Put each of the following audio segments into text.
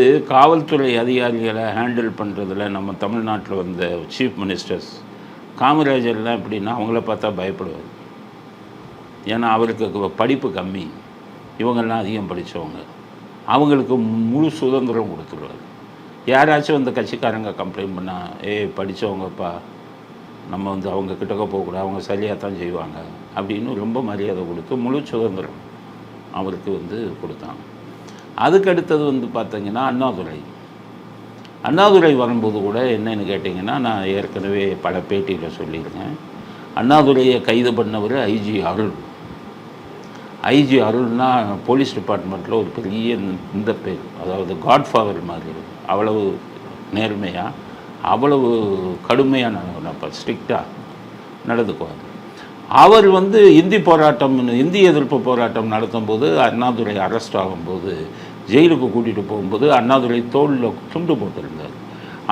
இது காவல்துறை அதிகாரிகளை ஹேண்டில் பண்ணுறதுல நம்ம தமிழ்நாட்டில் வந்த சீஃப் மினிஸ்டர்ஸ் காமராஜர்லாம் எப்படின்னா அவங்கள பார்த்தா பயப்படுவார். ஏன்னா அவருக்கு படிப்பு கம்மி. இவங்கெல்லாம் அதிகம் படித்தவங்க அவங்களுக்கு முழு சுதந்திரம் கொடுத்துருவார். யாராச்சும் அந்த கட்சிக்காரங்க கம்ப்ளைண்ட் பண்ணால் ஏய் படித்தவங்கப்பா நம்ம வந்து அவங்க கிட்டக்க போகக்கூடாது அவங்க சரியாக தான் செய்வாங்க. அப்படின்னு ரொம்ப மரியாதை கொடுத்து முழு சுதந்திரம் அவருக்கு வந்து கொடுத்தாங்க. அதுக்கு அடுத்தது வந்து பார்த்தீங்கன்னா அண்ணாதுரை. அண்ணாதுரை வரும்போது கூட என்னன்னு கேட்டிங்கன்னா நான் ஏற்கனவே பல பேட்டியில் சொல்லியிருக்கேன். அண்ணாதுரையை கைது பண்ணவர் ஐஜி அருள். ஐஜி அருள்னா போலீஸ் டிபார்ட்மெண்ட்டில் ஒரு பெரிய இந்த பேர் அதாவது காட்ஃபாதர் மாதிரி அவ்வளவு நேர்மையாக அவ்வளவு கடுமையான ஸ்ட்ரிக்டாக நடந்துக்குவார். அவர் வந்து இந்தி போராட்டம் இந்தி எதிர்ப்பு போராட்டம் நடத்தும் போது அண்ணாதுரை அரெஸ்ட் ஆகும்போது ஜெயிலுக்கு கூட்டிகிட்டு போகும்போது அண்ணாதுரை தோளில் துண்டு போட்டிருந்தார்.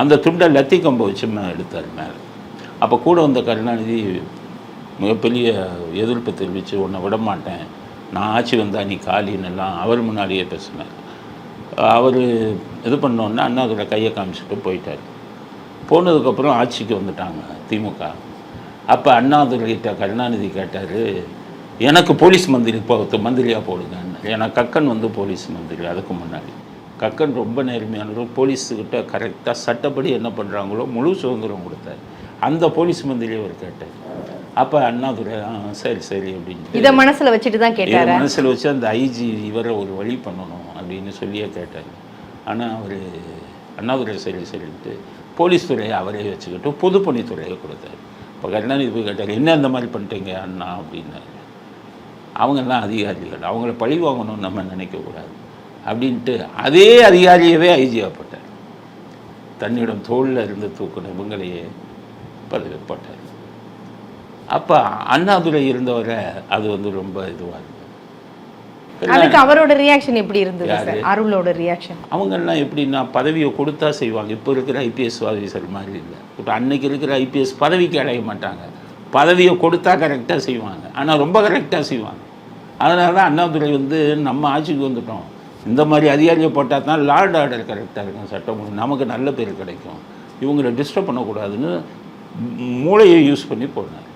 அந்த துண்டை லத்தி கம்பை வச்சு மே எடுத்தார் மேலே. அப்போ கூட வந்த கருணாநிதி மிகப்பெரிய எதிர்ப்பு தெரிவித்து உன்னை விட மாட்டேன் நான் ஆட்சி வந்தால் நீ காலின்னு எல்லாம் அவர் முன்னாடியே பேசினார். அவர் இது பண்ணோன்னா அண்ணாதுரை கையை காமிச்சிட்டு போயிட்டார். போனதுக்கப்புறம் ஆட்சிக்கு வந்துட்டாங்க திமுக. அப்போ அண்ணாதுரைகிட்ட கருணாநிதி கேட்டார் எனக்கு போலீஸ் மந்திரி போ மந்திரியாக போடுங்கன்னு ஏன்னா கக்கன் வந்து போலீஸ் மந்திரி அதுக்கு முன்னாடி. கக்கன் ரொம்ப நேர்மையானவர். போலீஸுக்கிட்ட கரெக்டாக சட்டப்படி என்ன பண்ணுறாங்களோ முழு சுதந்திரம் கொடுத்தார். அந்த போலீஸ் மந்திரியை அவர் கேட்டார். அப்போ அண்ணாதுரை "ஆ, சரி சரி அப்படின்னு இத மனசுல வச்சுட்டு தான் கேட்டாரு? மனசில் வச்சு அந்த ஐஜி இவரை ஒரு வழி பண்ணணும் அப்படின்னு சொல்லியே கேட்டார். ஆனால் அவர் அண்ணாதுரை சரி சரின்ட்டு போலீஸ் துறையை அவரே வச்சுக்கிட்டு பொதுப்பணித்துறையை கொடுத்தாரு. இப்போ கருணாநிதி போய் கேட்டார் என்ன இந்த மாதிரி பண்ணிட்டீங்க அண்ணா? அப்படின்னாரு. அவங்கெல்லாம் அதிகாரிகள் அவங்கள பழி வாங்கணும்னு நம்ம நினைக்கக்கூடாது. அப்படின்ட்டு அதே அதிகாரியவே ஐஜியாக போட்டார் தன்னிடம் தோளில் இருந்து தூக்கின இவங்களையே பதவி போட்டார் அப்போ அண்ணாதுரை இருந்தவரை அது வந்து ரொம்ப இதுவாக இருக்கு அதுக்கு அவரோட ரியாக்ஷன் எப்படி இருந்தது அருளோட ரியாக்ஷன் அவங்கெல்லாம் எப்படின்னா பதவியை கொடுத்தா செய்வாங்க. இப்போ இருக்கிற ஐபிஎஸ் ஆஃபீஸர் மாதிரி இல்லை. இப்போ அன்னைக்கு இருக்கிற ஐபிஎஸ் பதவிக்கு அடைய மாட்டாங்க. பதவியை கொடுத்தா கரெக்டாக செய்வாங்க. ஆனால் ரொம்ப கரெக்டாக செய்வாங்க. அதனால தான் அண்ணாதுரை வந்து நம்ம ஆட்சிக்கு வந்துட்டோம். இந்த மாதிரி அதிகாரியை போட்டால் தான் லார்ட் ஆர்டர் கரெக்டாக இருக்கும் சட்டம் நமக்கு நல்ல பேர் கிடைக்கும். இவங்களை டிஸ்டர்ப் பண்ணக்கூடாதுன்னு மூளையை யூஸ் பண்ணி போனார்